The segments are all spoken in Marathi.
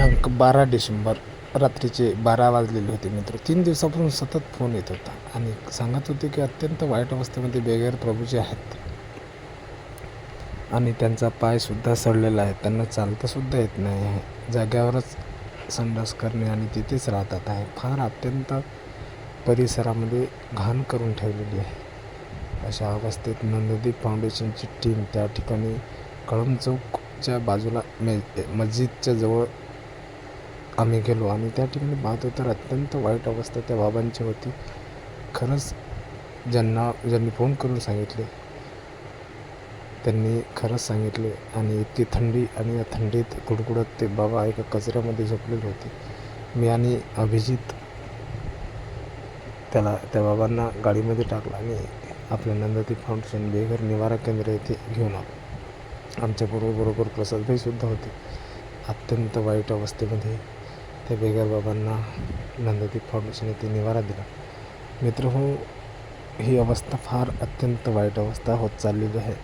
दिनांक बारा डिसेंबर रात्रीचे बारा वाजलेले होते मित्र. तीन दिवसापासून सतत फोन येत होता. आणि सांगत होते की अत्यंत वाईट अवस्थेमध्ये बेगैर प्रभूजी आहेत. आणि त्यांचा पायसुद्धा सडलेला आहे. त्यांना चालतासुद्धा येत नाही आहे. जाग्यावरच संडास करणे आणि तिथेच राहतात आहे. फार अत्यंत परिसरामध्ये घाण करून ठेवलेली आहे. अशा अवस्थेत नंददीप फाउंडेशनची टीम त्या ठिकाणी कळम चौकच्या बाजूला मे मस्जिदच्या जवळ आम्ही गेलो आणि त्या ठिकाणी पाहतो तर अत्यंत वाईट अवस्था त्या बाबांची होती. खरंच ज्यांना ज्यांनी फोन करून सांगितले त्यांनी खरंच सांगितले आणि इतकी थंडी आणि या थंडीत कुडकुडत ते बाबा एका कचऱ्यामध्ये झोपलेले होते. मी आणि अभिजित त्याला त्या बाबांना गाडीमध्ये टाकलं आणि आपल्या नंदती फाउंडेशन बेघर निवारा केंद्र येथे घेऊन आलो. आमच्याबरोबर बरोबर प्रसादभाईसुद्धा होते. अत्यंत वाईट अवस्थेमध्ये त्या बेघर बाबांना नंददीप फाउंडेशन येथे निवारा दिला. मित्र हो ही अवस्था फार अत्यंत वाईट अवस्था होत चाललेली आहे.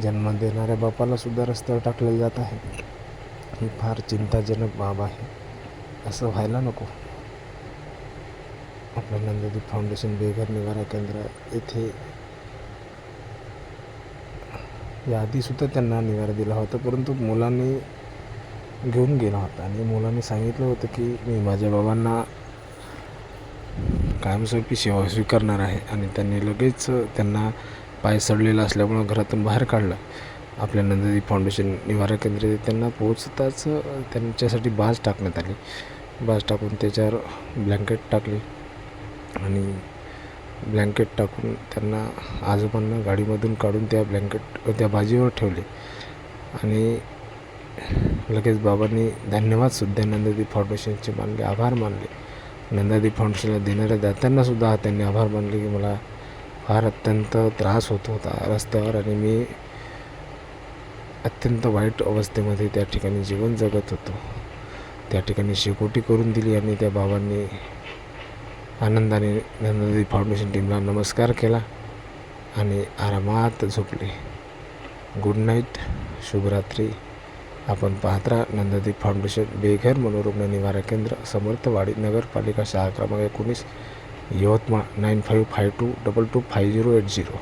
जन्म देणाऱ्या बापाला सुद्धा रस्त्यावर टाकले जात आहे. ही फार चिंताजनक बाब आहे. असं व्हायला नको. आपलं नंददीप फाउंडेशन बेघर निवारा केंद्र येथे याआधीसुद्धा त्यांना निवारा दिला होता परंतु मुलांनी घेऊन गेला. होता आणि मुलांनी सांगितलं होतं की मी माझ्या बाबांना कायमस्वरूपी सेवा स्वीकारणार आहे. आणि त्यांनी लगेच त्यांना पाय सडलेला असल्यामुळं घरातून बाहेर काढलं. आपल्या नंददी फाउंडेशन निवारा केंद्र त्यांना पोहोचताच त्यांच्यासाठी बाज टाकण्यात आली. बाज टाकून त्याच्यावर ब्लँकेट टाकले. आणि ब्लँकेट टाकून त्यांना आजोबांना गाडीमधून काढून त्या ब्लँकेट त्या बाजीवर ठेवले. आणि लगेच बाबांनी धन्यवादसुद्धा नंददीप फाउंडेशनचे मानले आभार मानले. नंदादी फाउंडेशनला देणाऱ्या दात्यांनासुद्धा त्यांनी आभार मानले की मला फार अत्यंत त्रास होत होता रस्त्यावर आणि मी अत्यंत वाईट अवस्थेमध्ये त्या ठिकाणी जीवन जगत होतो. त्या ठिकाणी शेकोटी करून दिली आणि त्या बाबांनी आनंदाने नंददी फाउंडेशन टीमला नमस्कार केला आणि आरामात झोपले. गुड नाईट शुभरात्री. आपण पाहत राहा नंददीप फाउंडेशन बेघर मनोरुग्ण निवारा केंद्र समर्थवाडी नगरपालिका शाळा क्रमांक एकोणीस Yavatmal nine five five two double two five zero eight zero.